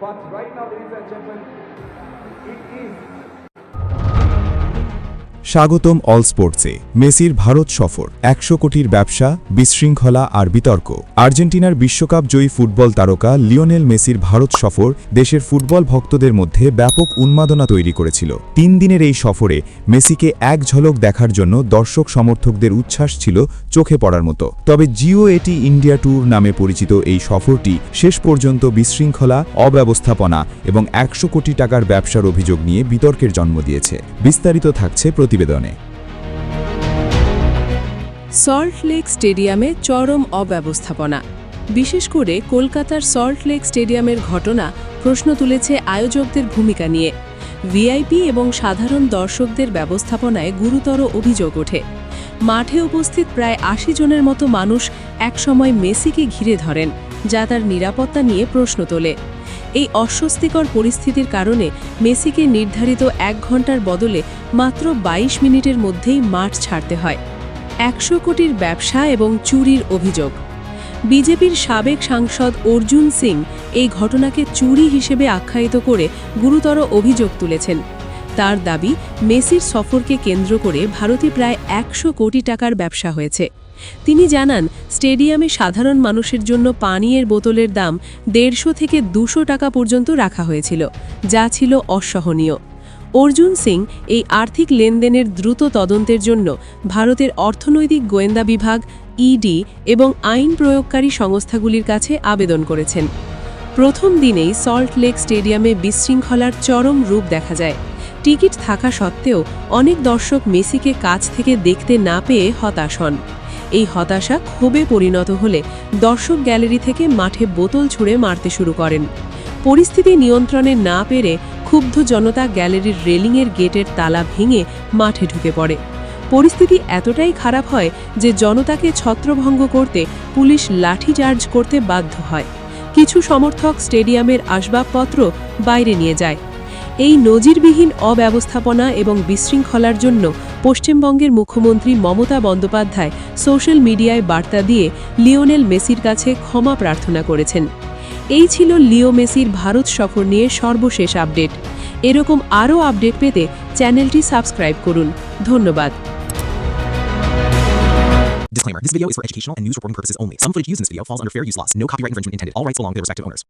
But right now, ladies and gentlemen, it is স্বাগতম all স্পোর্টসে। মেসির ভারত সফর, একশো কোটির ব্যবসা, বিশৃঙ্খলা আর বিতর্ক। আর্জেন্টিনার বিশ্বকাপ জয়ী ফুটবল তারকা লিওনেল মেসির ভারত সফর দেশের ফুটবল ভক্তদের মধ্যে ব্যাপক উন্মাদনা তৈরি করেছিল। তিন দিনের এই সফরে মেসিকে এক ঝলক দেখার জন্য দর্শক সমর্থকদের উচ্ছ্বাস ছিল চোখে পড়ার মতো। তবে জিও এটি ইন্ডিয়া ট্যুর নামে পরিচিত এই সফরটি শেষ পর্যন্ত বিশৃঙ্খলা, অব্যবস্থাপনা এবং একশো কোটি টাকার ব্যবসার অভিযোগ নিয়ে বিতর্কের জন্ম দিয়েছে। বিস্তারিত থাকছে প্রতিবেদনে। সল্ট লেক স্টেডিয়ামে চরম অব্যবস্থাপনা। বিশেষ করে কলকাতার সল্ট লেক স্টেডিয়ামের ঘটনা প্রশ্ন তুলেছে আয়োজকদের ভূমিকা নিয়ে। ভিআইপি এবং সাধারণ দর্শকদের ব্যবস্থাপনায় গুরুতর অভিযোগ ওঠে। মাঠে উপস্থিত প্রায় আশি জনের মতো মানুষ একসময় মেসিকে ঘিরে ধরেন, যা তার নিরাপত্তা নিয়ে প্রশ্ন তোলে। এই অস্বস্তিকর পরিস্থিতির কারণে মেসিকে নির্ধারিত এক ঘণ্টার বদলে মাত্র ২২ মিনিটের মধ্যেই মাঠ ছাড়তে হয়। একশো কোটির ব্যবসা এবং চুরির অভিযোগ। বিজেপির সাবেক সাংসদ অর্জুন সিং এই ঘটনাকে চুরি হিসেবে আখ্যায়িত করে গুরুতর অভিযোগ তুলেছেন। তার দাবি, মেসির সফরকে কেন্দ্র করে ভারতে প্রায় একশো কোটি টাকার ব্যবসা হয়েছে। তিনি জানান, স্টেডিয়ামে সাধারণ মানুষের জন্য পানীয়ের বোতলের দাম দেড়শো থেকে দুশো টাকা পর্যন্ত রাখা হয়েছিল, যা ছিল অসহনীয়। অর্জুন সিং এই আর্থিক লেনদেনের দ্রুত তদন্তের জন্য ভারতের অর্থনৈতিক গোয়েন্দা বিভাগ ইডি এবং আইন প্রয়োগকারী সংস্থাগুলির কাছে আবেদন করেছেন। প্রথম দিনেই সল্ট লেক স্টেডিয়ামে বিশৃঙ্খলার চরম রূপ দেখা যায়। টিকিট থাকা সত্ত্বেও অনেক দর্শক মেসিকে কাছ থেকে দেখতে না পেয়ে হতাশ হন। এই হতাশা ক্ষোভে পরিণত হলে দর্শক গ্যালারি থেকে মাঠে বোতল ছুঁড়ে মারতে শুরু করেন। পরিস্থিতি নিয়ন্ত্রণে না পেরে ক্ষুব্ধ জনতা গ্যালারির রেলিংয়ের গেটের তালা ভেঙে মাঠে ঢুকে পড়ে। পরিস্থিতি এতটাই খারাপ হয় যে জনতাকে ছত্রভঙ্গ করতে পুলিশ লাঠিচার্জ করতে বাধ্য হয়। কিছু সমর্থক স্টেডিয়ামের আসবাবপত্র বাইরে নিয়ে যায়। এই নজিরবিহীন অব্যবস্থাপনা এবং বিশৃঙ্খলার জন্য পশ্চিমবঙ্গের মুখ্যমন্ত্রী মমতা বন্দ্যোপাধ্যায় সোশ্যাল মিডিয়ায় বার্তা দিয়ে লিওনেল মেসির কাছে ক্ষমা প্রার্থনা করেছেন এই ছিল লিও মেসির ভারত সফর নিয়ে সর্বশেষ আপডেট এরকম আরও আপডেট পেতে চ্যানেলটি সাবস্ক্রাইব করুন ধন্যবাদ Disclaimer This video is for educational and news reporting purposes only. Some footage used in this video falls under fair use laws. No copyright infringement intended. All rights belong to their respective owners.